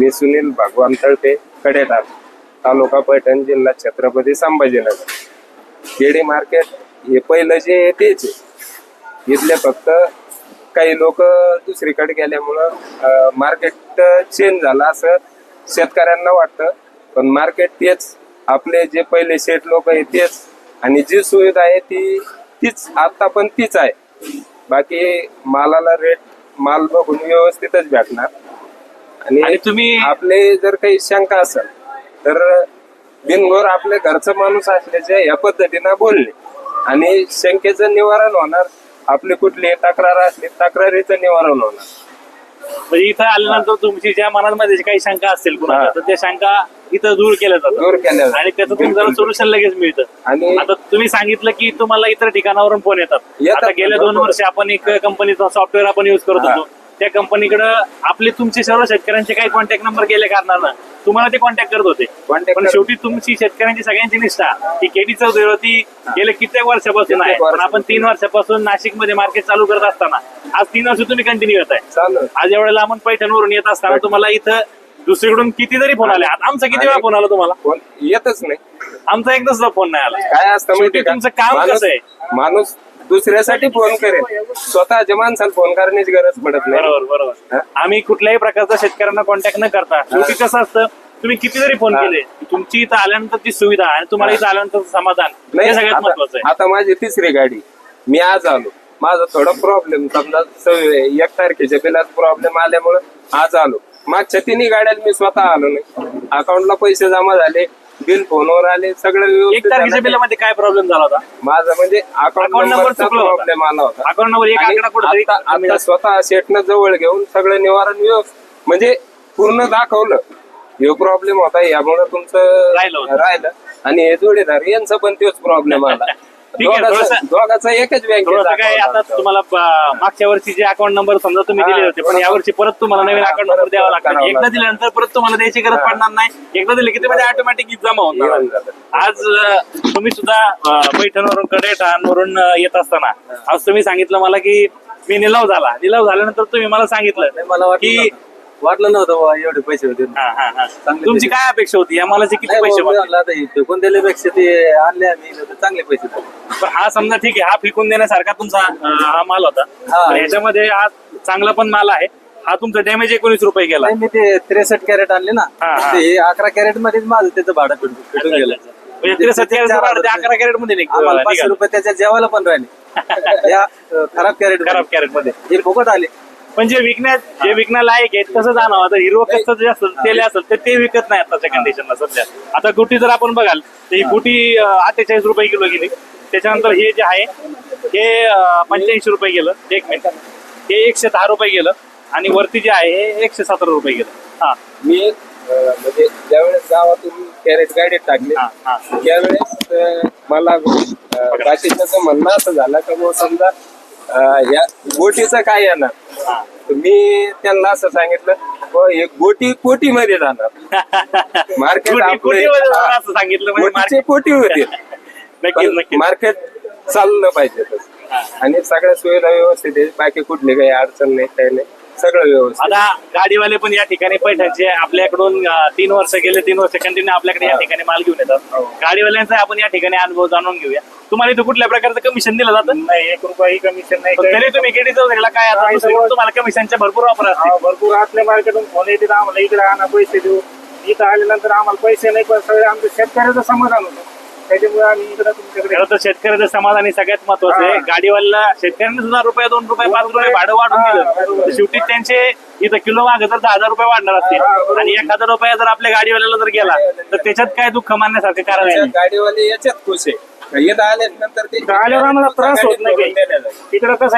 मी सुनील भगवान तळपे कडेटार तालुका पैठण जिल्हा Chhatrapati Sambhajinagar. KD market हे पहिलं जे आहे तेच आहे. इथले फक्त काही लोक दुसरीकडे गेल्यामुळं मार्केट चेंज झालं असं शेतकऱ्यांना वाटतं. पण मार्केट तेच. आपले जे पहिले शेठ लोक आहे तेच. आणि जी सुविधा आहे ती तीच आता पण तीच आहे. बाकी मालाला रेट माल बघून व्यवस्थितच भेटणार. आणि तुम्ही आपले जर काही शंका असेल तर बिनगोर आपल्या घरचा माणूस असल्याचे या पद्धतीनं बोलणे आणि शंकेचं निवारण होणार. आपली कुठली तक्रार असली तक्रारीचं निवारण होणार. म्हणजे इथं आल्यानंतर तुमची ज्या मनामध्ये काही शंका असतील कुणाला. तर त्या शंका इथं दूर केल्या जातात दूर केल्या जातात. आणि त्याचं तुम्हाला सोल्युशन लगेच मिळतं आणि आता तुम्ही सांगितलं की तुम्हाला इतर ठिकाणावरून फोन येतात येतात आता गेल्या दोन. वर्ष आपण एक कंपनीचा सॉफ्टवेअर आपण युज करत. होतो त्या कंपनीकडे आपले तुमचे सर्व शेतकऱ्यांचे काही कॉन्टॅक्ट नंबर गेले कारणानं तुम्हाला ते कॉन्टॅक्ट करत होते. Contact पण करत- शेवटी तुमची शेतकऱ्यांची सगळ्यांची निष्ठा ही केडी चौधरी गेले कित्येक वर्षापासून आहे. कित्येक पण आपण तीन वर्षापासून नाशिकमध्ये मार्केट चालू करत असताना आज तीन वर्ष तुम्ही कंटिन्यू करताय चालू. आज एवढ्या लांबून पैठणवरून येत असताना तुम्हाला इथं दुसरीकडून किती जरी फोन आले. आता आमचा किती वेळा फोन आला तुम्हाला? कोण येतच नाही. आमचा एकदा सुद्धा फोन नाही आला. काय असतं शेवटी माहितीये का? तुमचं काम माणूस- कसं आहे? माणूस दुसऱ्यासाठी फोन करेल स्वतःच्या माणसाला फोन करण्याची गरज पडत नाही. बरोबर बरोबर? आम्ही कुठल्याही प्रकारचा शेतकऱ्यांना कॉन्टॅक्ट न करता शेवटी कसं असतं तुम्ही किती जरी फोन. केले तुमची इथं आल्यानंतर ती सुविधा आणि तुम्हाला इथं आल्यानंतर समाधान. नाही हे सगळ्यात महत्वाचं आहे. आता माझी तिसरी गाडी. मी आज आलो. माझा थोडा प्रॉब्लेम समजा एक तारखेच्या बिलात प्रॉब्लेम आल्यामुळे आज आलो. मागच्या तिन्ही गाड्याला मी स्वतः आलो नाही. अकाउंटला पैसे जमा झाले. बिल फोनवर आले सगळं एक व्यवस्थित तारखेच्या झालं. बिलामध्ये काय प्रॉब्लेम झाला होता माझा म्हणजे अकाउंट Account number नंबरचा चुकला होता. प्रॉब्लेम आला होता अकाउंट नंबर एक आणि आकडा कुठे आता आता स्वतः शेटनं जवळ घेऊन सगळं निवारण व्यवस्थित म्हणजे पूर्ण दाखवलं हे प्रॉब्लेम होता यामुळे तुमचं राहिलं होतं. राहिलं आणि हे जोडीदार यांचा पण तोच प्रॉब्लेम आला ठीक आहे, दोघाचा थोडंसं- दोघाचा एकच थोडंसं काय आता तुम्हाला ब- मागच्या वर्षी जे अकाउंट नंबर समजा तुम्ही दिले होते पण यावर्षी परत तुम्हाला नवीन हा, अकाउंट नंबर परत द्यावा लागतो करावं एकदा. दिल्यानंतर परत तुम्हाला द्यायची गरज. पडणार नाही एकदा दिले की ते म्हणजे ऑटोमॅटिक जमा होणार येऊन जातं. आज अं, तुम्ही सुद्धा अं, पैठणवरून कडेठाणवरून अं, येत असताना आज तुम्ही सांगितलं मला की मी निलाव झाला निलाव झाल्यानंतर तुम्ही मला सांगितलं मला वाटलं की नव्हतं. वाटलं नव्हतं एवढे पैसे होते. हा, हा, हा. चांगले तुमची. काय अपेक्षा होती? या मालाचे किती पैसे फेकून दिल्यापेक्षा ते आणले आम्ही तर चांगले पैसे. पण हा समजा ठीक आहे हा फेकून देण्यासारखा तुमचा अं, हा माल होता. हा. पण याच्यामध्ये हा चांगला पण माल आहे. हा तुमचा डॅमेज एकोणीस रुपये गेला. नाही मी ते त्रेसष्ट कॅरेट आणले ना हा, हा. ते अकरा कॅरेट मध्येच माझं त्याचं भाडं फिटून फिटून गेलं. म्हणजे ते चार रुपये, अकरा कॅरेटमध्ये आम्हाला पाचशे निघालं. रुपये त्याच्या जेवायला पण राहिले. या अं, खराब कॅरेट खराब कॅरेटमध्ये हे फुकट आले. पण जे विकण्यात जे विकण्या लायक आहेत तसं जाणं आता हिरो कसं जे असेल तेल असेल तर ते विकत नाही आताच्या कंडिशनला सध्या. आता गुटी जर आपण बघाल तर ही गुटी अठ्ठेचाळीस रुपये किलो गेली. त्याच्यानंतर हे जे आहे हे पंच्याऐंशी रुपये गेलं. एक मिनिट. हे एकशे दहा रुपये गेलं. आणि वरती जे आहे हे एकशे सतरा रुपये गेलं. हा. मी म्हणजे ज्यावेळेस गावातून कॅरेट गाडीत टाकले त्यावेळेस मला बाकीचं म्हणणं असं झालं का मग समजा या गोटीचं काय येणार. तर मी त्यांना असं सांगितलं "बुवा, हे गोटी कोटी मध्ये जाणार मार्केट असं सांगितलं म्हणजे कोटी होते नक्कीच नक्कीच. मार्केट चाललं पाहिजे तसं. आणि सगळ्या सुविधा व्यवस्थित आहे बाकी कुठली काही अडचण नाही काही नाही. सगळं व्यवस्थित. आता गाडीवाले पण या ठिकाणी पैठणचे आपल्याकडून अं, तीन वर्ष गेले तीन वर्ष कंटिन्यू आपल्याकडे या ठिकाणी माल घेऊन येतात. हो. गाडीवाल्यांचा आपण या ठिकाणी अनुभव जाणून घेऊया. तुम्हाला इथं कुठल्या प्रकारचं कमिशन दिलं जातं? नाही एक रुपयाही कमिशन नाही. पण तरी तुम्ही गेडी चौधरीला काय आता नाही, दुसरीकडे तुम्हाला कमिशनचे भरपूर ऑफर असतील. हा, भरपूर आतल्या मार्केटून फोन येते आम्हाला. इकडे आणा पैसे देऊ. इथं आल्यानंतर आम्हाला पैसे नाही पण सगळे आमचं शेतकऱ्याचं समाधान होतं. त्याच्यामुळे आम्ही इकडे तुमच्याकडे खरं तर शेतकऱ्याचं समाधान हे सगळ्यात महत्वाचं आहे हा. गाडीवाला शेतकऱ्यांनी सुद्धा रुपये दोन रुपये पाच रुपये भाडं वाढून हा, दिलं बरोबर. तर शेवटी त्यांचे इथं किलो मागे तर दहा हजार रुपये वाढणार हा, असतील बरोबर. आणि एक हजार रुपये जर आपल्या गाडीवाल्याला जर गेला तर त्याच्यात काय दुःख मानण्यासारखं कारण आहे गाडीवाले याच्यात खुश आहे इथं आल्यानंतर ते आल्यावर आम्हाला त्रास होत नाही काही. तिकडे कसं आहे